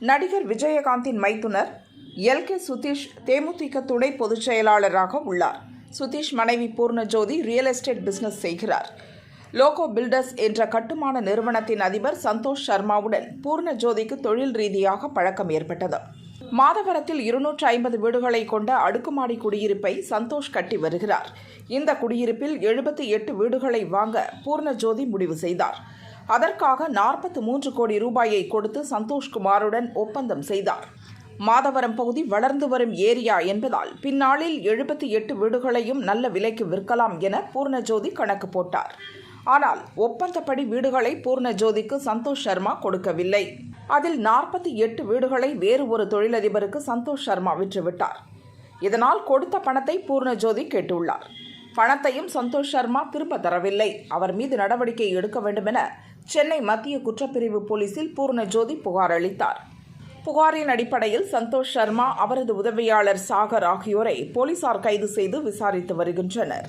நடிகர் விஜயகாந்தின் மைத்துனர் L. K. Sudhish தேமுதிக துணை பொதுச் செயலாளராக உள்ளார். சுதீஷ் மனைவி பூர்ணஜோதி ரியல் எஸ்டேட் பிஸ்னஸ் செய்கிறார். லோகோ பில்டர்ஸ் என்ற கட்டுமான நிறுவனத்தின் அதிபர் சந்தோஷ் சர்மாவுடன் பூர்ணஜோதிக்கு தொழில் ரீதியாக பழக்கம் ஏற்பட்டது. மாதவரத்தில் இருநூற்று ஐம்பது வீடுகளை கொண்ட அடுக்குமாடி குடியிருப்பை சந்தோஷ் கட்டி வருகிறார். இந்த குடியிருப்பில் எழுபத்தி எட்டு வீடுகளை வாங்க பூர்ணஜோதி முடிவு செய்தார். அதற்காக நாற்பத்தி மூன்று கோடி ரூபாயை கொடுத்து சந்தோஷ்குமாருடன் ஒப்பந்தம் செய்தார். மாதவரம் பகுதி வளர்ந்து வரும் ஏரியா என்பதால் பின்னாளில் எழுபத்தி எட்டு வீடுகளையும் நல்ல விலைக்கு விற்கலாம் என பூர்ணஜோதி கணக்கு போட்டார். ஆனால் ஒப்பந்தப்படி வீடுகளை பூர்ணஜோதிக்கு சந்தோஷ் சர்மா கொடுக்கவில்லை. அதில் நாற்பத்தி எட்டு வீடுகளை வேறு ஒரு தொழிலதிபருக்கு சந்தோஷ் சர்மா விற்றுவிட்டார். இதனால் கொடுத்த பணத்தை பூர்ணஜோதி கேட்டுள்ளார். பணத்தையும் சந்தோஷ் சர்மா திரும்ப தரவில்லை. அவர் மீது நடவடிக்கை எடுக்க வேண்டுமென சென்னை மத்திய குற்றப்பிரிவு போலீசில் பூர்ணஜோதி புகார் அளித்தார். புகாரின் அடிப்படையில் சந்தோஷ் சர்மா அவரது உதவியாளர் சாகர் ஆகியோரை போலீசார் கைது செய்து விசாரித்து வருகின்றனர்.